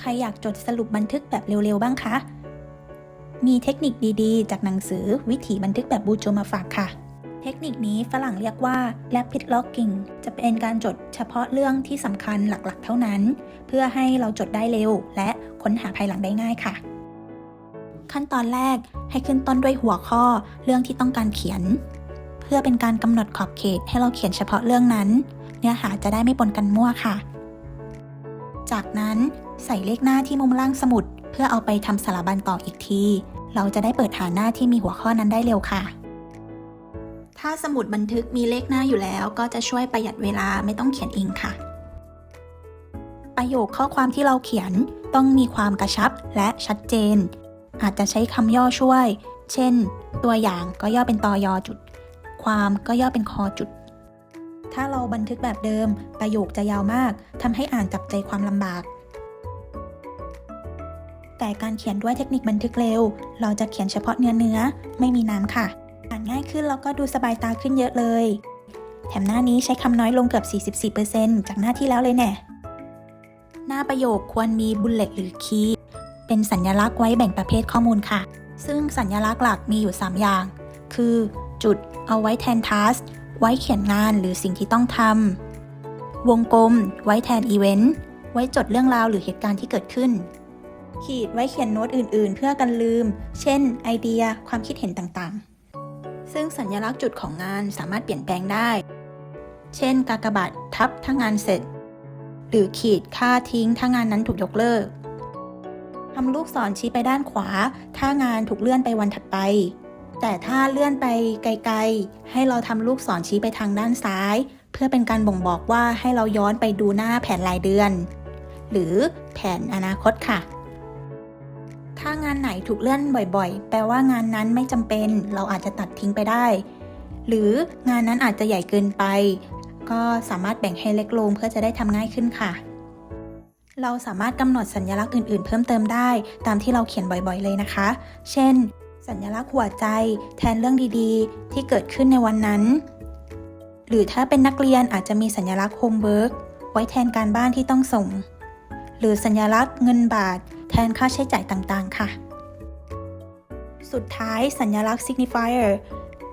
ใครอยากจดสรุปบันทึกแบบเร็วๆ บ้างคะ มีเทคนิคดีๆ จากหนังสือวิถีบันทึกแบบบูโจมาฝากค่ะ เทคนิคนี้ฝรั่งเรียกว่า rapid logging จะเป็นการจดเฉพาะเรื่องที่สำคัญหลักๆ เท่านั้น เพื่อให้เราจดได้เร็ว และค้นหาภายหลังได้ง่ายค่ะ ขั้นตอนแรกให้ขึ้นต้นด้วยหัวข้อเรื่องที่ต้องการเขียน เพื่อเป็นการกำหนดขอบเขตให้เราเขียนเฉพาะเรื่องนั้น เนื้อหาจะได้ไม่ปนกันมั่วค่ะจากนั้น ใส่เลขหน้าที่มุมล่างสมุด เพื่อเอาไปทำสารบัญต่ออีกที เราจะได้เปิดหานหน้าที่มีหัวข้อนั้นได้เร็วค่ะ ถ้าสมุดบันทึกมีเลขหน้าอยู่แล้ว ก็จะช่วยประหยัดเวลาไม่ต้องเขียนเองค่ะ ประโยคข้อความที่เราเขียนต้องมีความกระชับและชัดเจน อาจจะใช้คำย่อช่วย เช่น ตัวอย่างก็ย่อเป็นตอยอจุด ความก็ย่อเป็นคอจุดถ้าเราบันทึกแบบเดิม ประโยคจะยาวมาก ทำให้อ่านจับใจความลำบาก แต่การเขียนด้วยเทคนิคบันทึกเร็ว เราจะเขียนเฉพาะเนื้อเนื้อ ไม่มีน้ำค่ะ อ่านง่ายขึ้นแล้วก็ดูสบายตาขึ้นเยอะเลย แถมหน้านี้ใช้คำน้อยลงเกือบ 44%จากหน้าที่แล้วเลยแน่หน้าประโยคควรมีบุลเลตหรือคีย์เป็นสัญลักษณ์ไว้แบ่งประเภทข้อมูลค่ะ ซึ่งสัญลักษณ์หลักมีอยู่ 3 อย่าง คือ จุดเอาไว้แทนทัสไว้เขียนงานหรือสิ่งที่ต้องทำวงกลม ไว้แทนอีเวนต์ไว้จดเรื่องราวหรือเหตุการณ์ที่เกิดขึ้น ขีดไว้เขียนโน้ตอื่น ๆ เพื่อกันลืม เช่น ไอเดีย ความคิดเห็นต่างๆ ซึ่งสัญลักษณ์จุดของงานสามารถเปลี่ยนแปลงได้ เช่น กากบาททับถ้างานเสร็จ หรือขีดค่าทิ้งถ้างานนั้นถูกยกเลิกทำลูกศรชี้ไปด้านขวา ถ้างานถูกเลื่อนไปวันถัดไป แต่ถ้าเลื่อนไปไกล ๆ ให้เราทำลูกศรชี้ไปทางด้านซ้าย เพื่อเป็นการบ่งบอกว่าให้เราย้อนไปดูหน้าแผนรายเดือน หรือแผนอนาคตค่ะ ถ้างานไหนถูกเลื่อนบ่อยๆ แปลว่างานนั้นไม่จำเป็น เราอาจจะตัดทิ้งไปได้ หรืองานนั้นอาจจะใหญ่เกินไป ก็สามารถแบ่งให้เล็กลงเพื่อจะได้ทำง่ายขึ้นค่ะ เราสามารถกำหนดสัญลักษณ์อื่นๆ เพิ่มเติมได้ ตามที่เราเขียนบ่อยๆเลยนะคะ เช่น สัญลักษณ์หัวใจ แทนเรื่องดีๆ ที่เกิดขึ้นในวันนั้น หรือถ้าเป็นนักเรียนอาจจะมีสัญลักษณ์โฮมเวิร์กไว้แทนการบ้านที่ต้องส่ง หรือสัญลักษณ์เงินบาท แทนค่าใช้จ่ายต่างๆ ค่ะ สุดท้ายสัญลักษณ์ signifier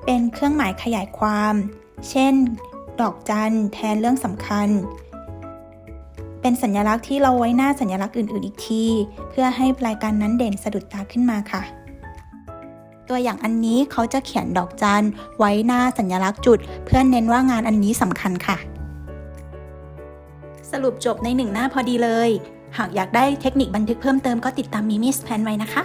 เป็นเครื่องหมายขยายความ เช่น ดอกจันแทนเรื่องสำคัญ เป็นสัญลักษณ์ที่เราไว้หน้าสัญลักษณ์อื่น ๆ อีกที เพื่อให้รายการนั้นเด่นสะดุดตาขึ้นมาค่ะตัวอย่างอันนี้เขาจะเขียนดอกจันไว้หน้าสัญลักษณ์จุด เพื่อเน้นว่างานอันนี้สำคัญค่ะ สรุปจบในหนึ่งหน้าพอดีเลย หากอยากได้เทคนิคบันทึกเพิ่มเติมก็ติดตามมิมิสแพนไว้นะคะ